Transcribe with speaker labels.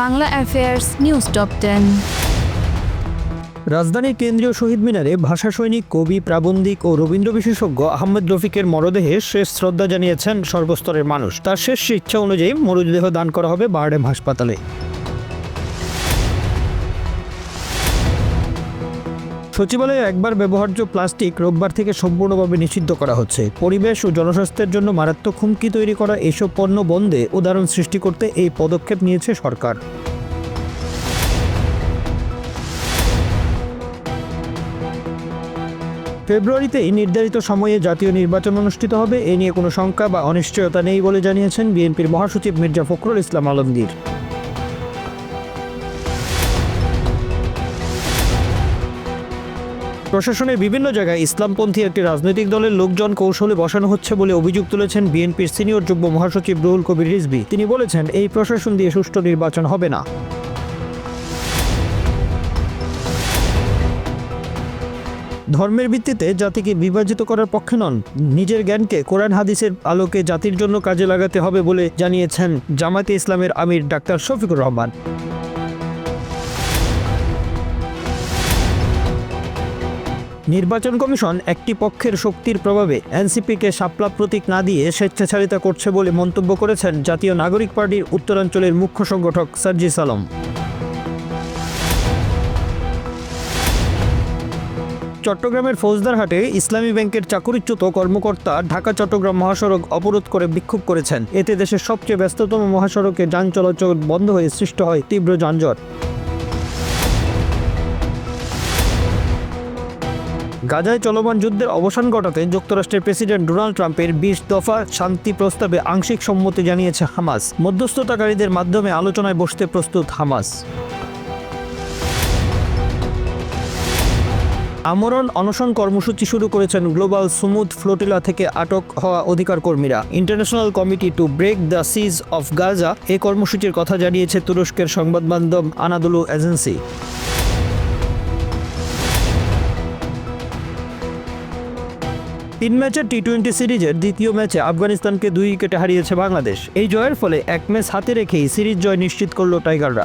Speaker 1: Bangla affairs news top ten
Speaker 2: রাজধানীর কেন্দ্রীয় শহীদ মিনারে ভাষা সৈনিক কবি প্রাবন্ধিক ও রবীন্দ্র বিশেষজ্ঞ আহমেদ রফিকের মরদেহে শেষ শ্রদ্ধা জানিয়েছেন সর্বস্তরের মানুষ তার শেষ ইচ্ছা অনুযায়ী মরদেহ দান করা হবে বারডেম হাসপাতালে সচিবালয়ে একবার ব্যবহার্য প্লাস্টিক রোববার থেকে সম্পূর্ণভাবে নিষিদ্ধ করা হচ্ছে পরিবেশ ও জনস্বাস্থ্যের জন্য মারাত্মক হুমকি তৈরি করা এসব পণ্য বন্ধে উদাহরণ সৃষ্টি করতে এই পদক্ষেপ নিয়েছে সরকার ফেব্রুয়ারিতেই নির্ধারিত সময়ে জাতীয় নির্বাচন অনুষ্ঠিত হবে এ নিয়ে কোনো শঙ্কা বা অনিশ্চয়তা নেই বলে জানিয়েছেন বিএনপির মহাসচিব মির্জা ফখরুল ইসলাম আলমগীর প্রশাসনের বিভিন্ন জায়গায় ইসলামপন্থী একটি রাজনৈতিক দলের লোকজন কৌশলে বসানো হচ্ছে বলে অভিযোগ তুলেছেন বিএনপির সিনিয়র যুগ্ম মহাসচিব রুহুল কবির রিজবি তিনি বলেছেন এই প্রশাসন দিয়ে সুষ্ঠু নির্বাচন হবে না ধর্মের ভিত্তিতে জাতিকে বিভাজিত করার পক্ষে নন নিজের জ্ঞানকে কোরআন হাদিসের আলোকে জাতির জন্য কাজে লাগাতে হবে বলে জানিয়েছেন জামাতে ইসলামের আমির ডাক্তার শফিকুর রহমান নির্বাচন কমিশন একটি পক্ষের শক্তির প্রভাবে এনসিপিকে সাপলা প্রতীক না দিয়ে স্বেচ্ছাচারিতা করছে বলে মন্তব্য করেছেন জাতীয় নাগরিক পার্টির উত্তরাঞ্চলের মুখ্য সংগঠক সার্জি সালম চট্টগ্রামের ফৌজদারহাটে ইসলামী ব্যাংকের চাকরিচ্যুত কর্মকর্তা ঢাকা চট্টগ্রাম মহাসড়ক অবরোধ করে বিক্ষোভ করেছেন এতে দেশের সবচেয়ে ব্যস্ততম মহাসড়কে যান চলাচল বন্ধ হয়ে সৃষ্ট হয় তীব্র যানজট গাজায় চলমান যুদ্ধের অবসান ঘটাতে যুক্তরাষ্ট্রের প্রেসিডেন্ট ডোনাল্ড ট্রাম্পের বিশ দফা শান্তি প্রস্তাবে আংশিক সম্মতি জানিয়েছে হামাস মধ্যস্থতাকারীদের মাধ্যমে আলোচনায় বসতে প্রস্তুত হামাস আমরণ অনশন কর্মসূচি শুরু করেছেন গ্লোবাল সুমুদ ফ্লোটিলা থেকে আটক হওয়া অধিকার কর্মীরা international committee to break the siege of Gaza এই কর্মসূচির কথা জানিয়েছে তুরস্কের সংবাদ মাধ্যম আনাদুলু এজেন্সি তিন ম্যাচের টি টোয়েন্টি সিরিজের দ্বিতীয় ম্যাচে আফগানিস্তানকে দুই উইকেটে হারিয়েছে বাংলাদেশ এই জয়ের ফলে এক ম্যাচ হাতে রেখেই সিরিজ জয় নিশ্চিত করল টাইগাররা